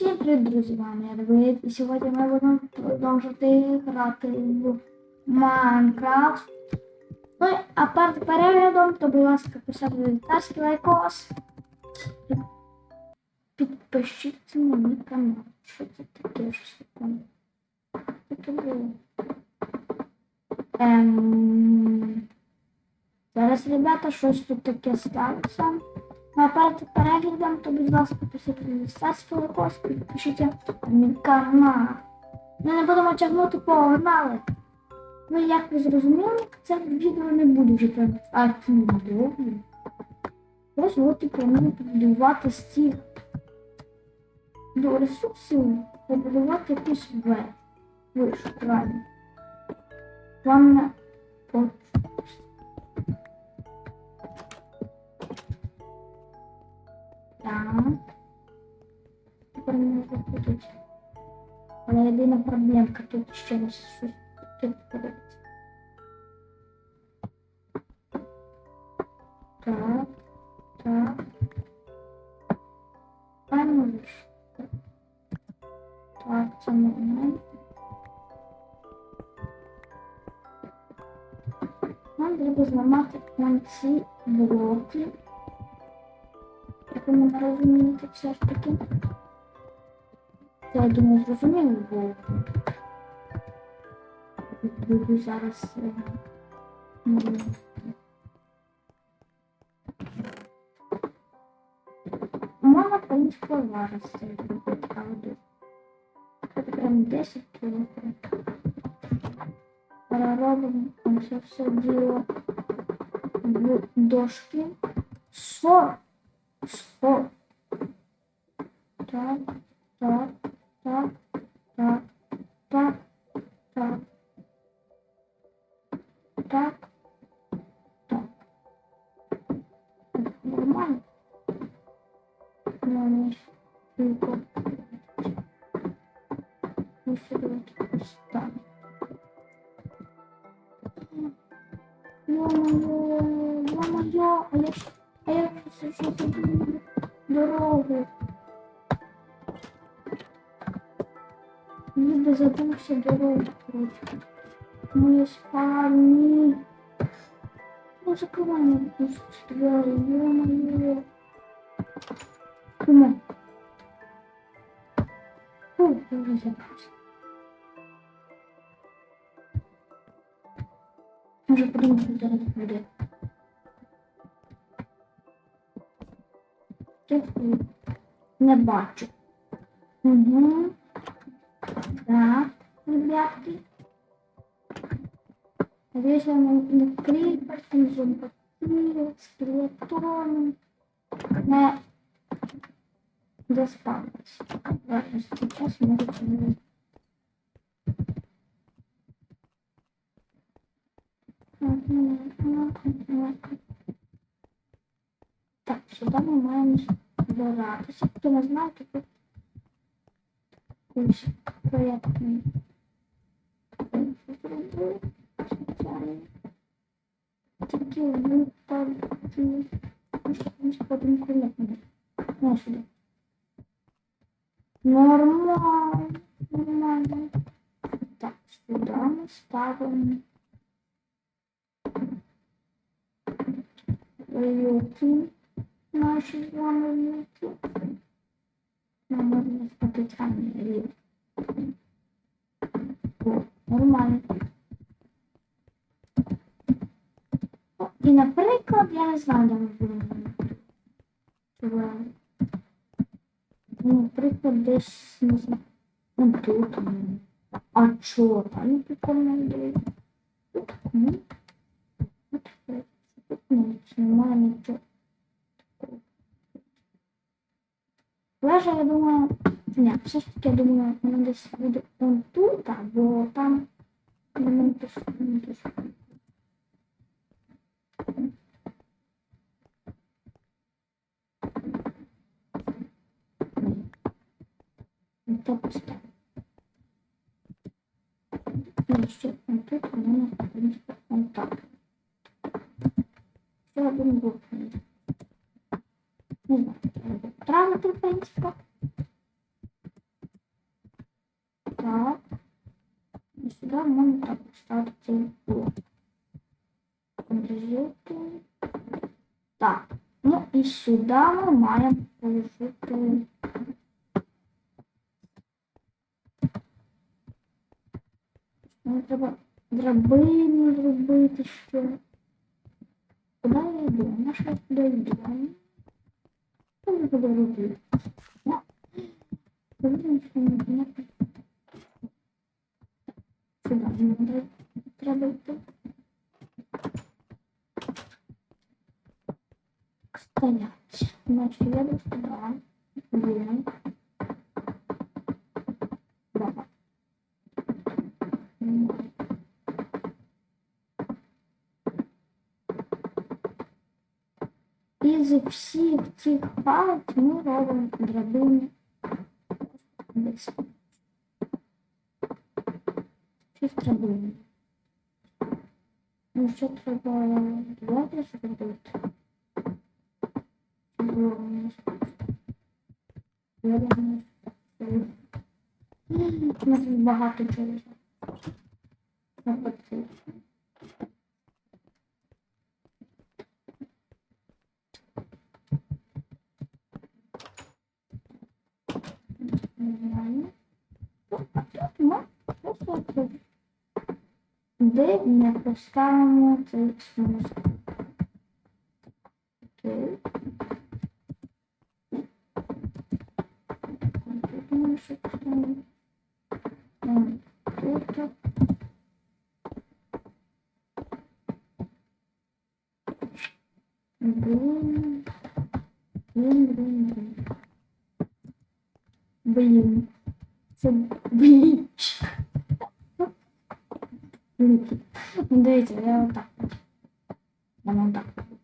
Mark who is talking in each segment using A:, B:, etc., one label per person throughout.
A: Всім привіт, друзі, вами Давид, і сьогодні ми будемо продовжувати грати в Майнкрафт. Ну, а перед переглядом, то, будь ласка, поставте старський лайкос. Підпишіться на мій канал. Що це таке? Що це таке? Було? Ем... Зараз, ребята, щось тут таке сталося. Ну, а перед переглядом, то, будь ласка, пишіть міністерство підпишіться на мій канал. Ми не будемо тягнути погнали. Ну, як ви зрозуміли, це відео не буде вже прям активно довго. Ось от і планую побудувати цих до ресурсів побудувати якусь. Вишу, правильно. Вам на Так. Тепер не заходить. Але єдина проблемка тут ще щось тут подивиться. Так, так. Правильно ж? Так, це момент. Нам треба зламати вон ці блоки. Як ви все ж таки? Я думаю, зрозуміло, бо буду зараз. е, м, Мама, в принципі, робить, але це прям 10 кілометрів. Переробимо це все діло в дошки. 40 Сто. Так, так, так, так, так, так. Так. Так. Нормально. Ну, не штука. Ну, сюда поставим. Ё-моё, ё-моё, а я ж а я вже що забуду дорогу. Ніби забувся дорогу коротше. Моє спальні. Ну закривай мене двері, ё-моё. Кому? О, я вже забрався. Може подумати, що зараз буде. Тихо. Не бачу. Угу. Так, ребятки. Надеюсь, я не, крипер, там зомбаків, скелетоном. Не доспалась. Ладно, сейчас не Так, сюди ми маємо збиратися. Хто не знає, то тут проєктний. Такі випадки. Потім колектний. Ну, сюди. Нормально. Нормально. Так, сюди ми ставимо. Люки. Наші з вами люки. Нам можна рівно. О, нормально. І, наприклад, я не знаю, де ми будемо. Ну, Наприклад, десь, не знаю, ну тут. ну. А чого? Там прикольно ідея. Тут, ну. Тут, тут, ну, нічого. Лежа, я думаю, ні, все ж таки, я думаю, воно десь буде он тут, бо там не. Це сюди можна так поставити цей блок. Подрізити. Так. Ну і сюди ми маємо положити. Мені треба драбину зробити ще. Куди я йду? На що я туди йду? Що я буду робити? Ну, Подивимося, що мені понятно. Сюди мені треба- треба йти. Стоять. Значит, еду сюда. Блин. Давай. М. Із всіх цих палок ми робимо драбини. Десь. Шість треба. Ну, ще треба двоє зробити. Скучно. Я думаю, що багато чого. Наприклад, Не знаю. Ну, а тут ми просто тут. Де не поставимо цей смус. Окей. Тут ми ще поставимо. М, Тут. Блін. Блін, блін, блін. Блін. Це блін. Ну, дивіться, я отак. Я вам так. роблю.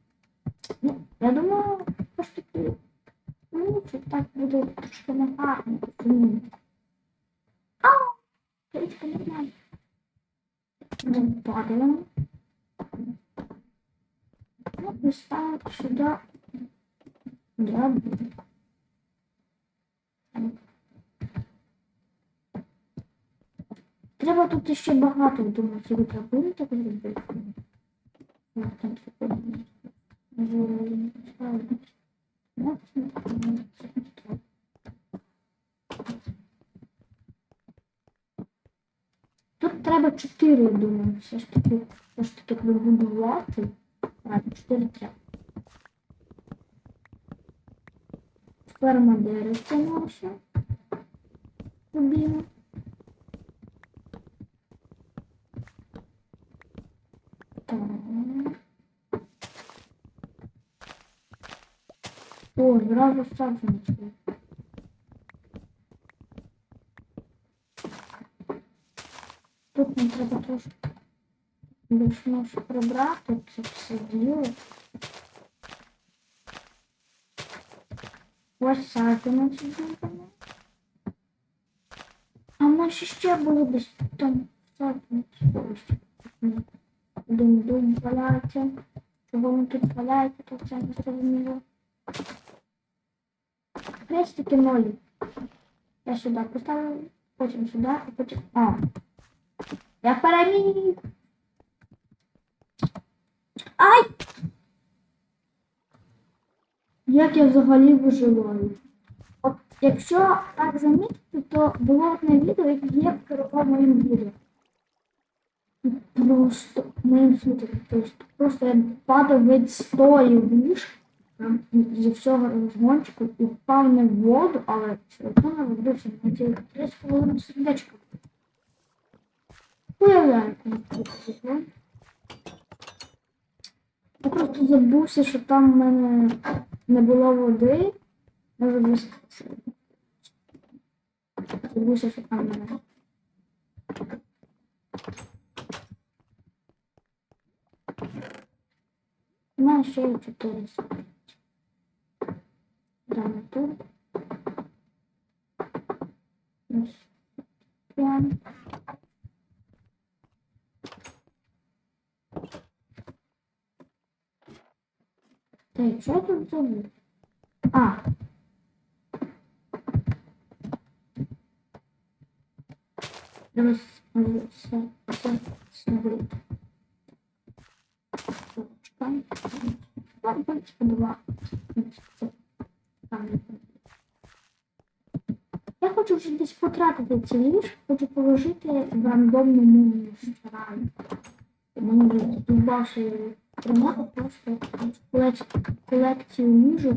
A: Ну, я думаю, ж таки, ну, що так буде трошки негарно. Ау! Трішки нормально. Ну, падаємо. Ну, і ставити сюди драбину. Треба тут ще багато думати, ви драбину так зробити. Тут треба 4, я думаю, все ж таки, все ж таки вибудувати. Ладно, 4 треба. Ферма деревця наша. Любима. Так. О, зразу саджанці. Тут нам треба трошки більш-менш прибрати це все діло. Ось саджанці зробимо. А нас ще були десь там саджанці. Ось. Один дум валяється. Чого він тут валяється, то це не зрозуміло. Хрестики нолі. Я сюди поставив, потім сюди, і потім. А. Я переміг. Ай! Як я взагалі виживаю? От якщо так замітити, то було одне відео, яке я керував моїм відео. Просто моїм. Тобто просто я падав від стої віж зі всього розгончику і впав не воду, але все одно на ці 3,5 сердечка. Уявляєте, як? Я просто забувся, що там в мене не було води. Може без Забувся, що там в мене. У ще є 4 Даме тут. Прям. Так, що я тут забув? А. Все вийде. Чекай. В принципі, два. Це там не буде. Я хочу вже десь потратити ці ліж, хочу положити в рандомному ресторані. Мені здобавши тримати просто колекцію, ліжок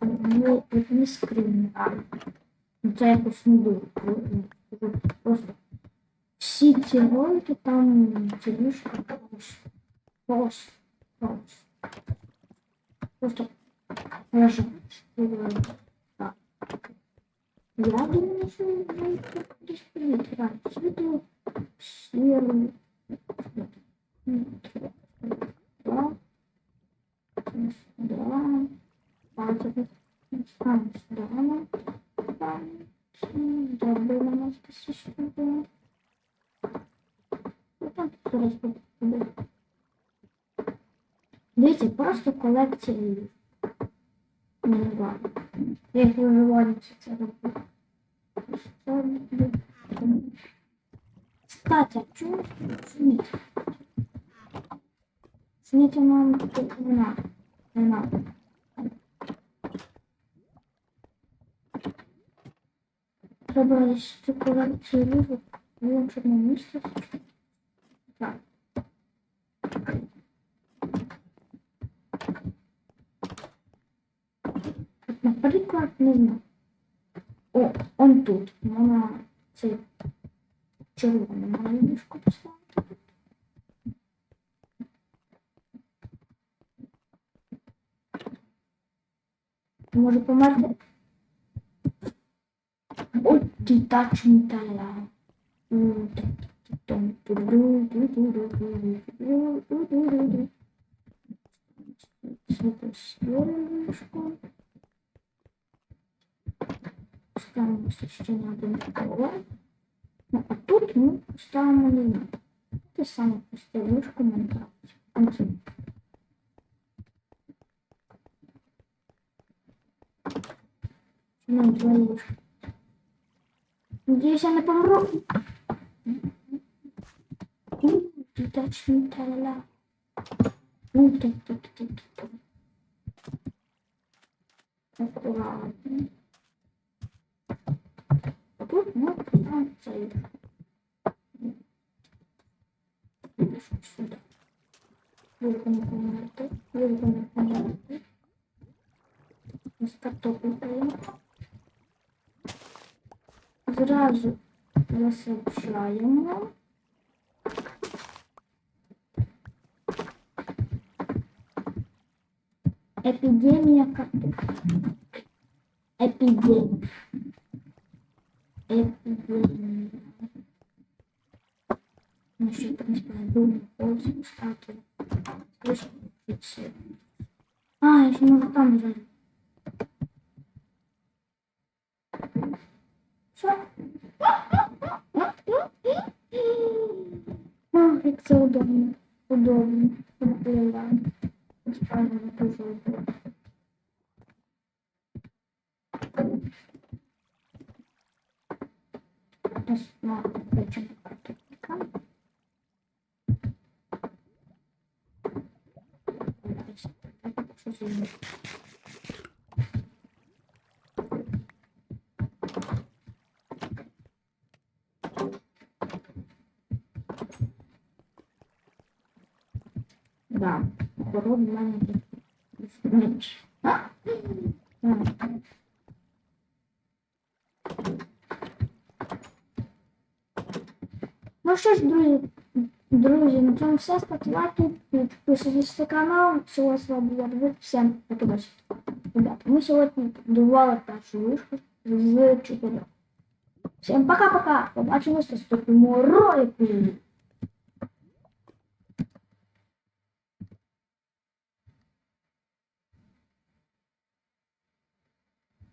A: в одній скрині. Ну, Це якось не дуже. Просто всі ці ролики там ці просто, просто, просто. Так. Я думаю, що ви десь повітряють. Світло сірий. Два. Два. Пальчики. Там сюди. Там. Добре, у нас тисячі було. Ну, там зараз буде. Дивіться, просто колекція знаю. Як виживається це робити. Кстати, а чому шуміть? Шуміть нам тут надо. Не надо. Треба десь цю колекцію ліжок в іншому місці. Так. От, Наприклад, не знаю. О, он тут. Можна цей червоне має ліжко поставити. Може померти? Ой, ти тач металла. Світло ліжко. Ставимося ще на один колор. Ну, а тут ми ставимо лінію. Те саме ліжко Майнкрафт. Оце. Ну. Надіюсь, я не помру. Ну. Аккуратно. мы поставим цель. Пишем сюда. Вырванные комнаты. Вырванные комнаты. З картопелькою. Зразу засипшаємо. Епідемія картоплі. Епідемія. А, я ж можу там вже. Що? Ах, як це удобно. Удобно. Удобно. Справді дуже удобно. Так, що зробити. Да, в мене тут менше. А? Так. Ну що ж, друзі, друзі, на цьому все. Ставте лайки, підписуйтесь на канал. Всього з вами була Давид. Всім побачення. Ребята, ми сьогодні будували першу вишку з чотирьох. Всім пока-пока. Побачимося в наступному ролику.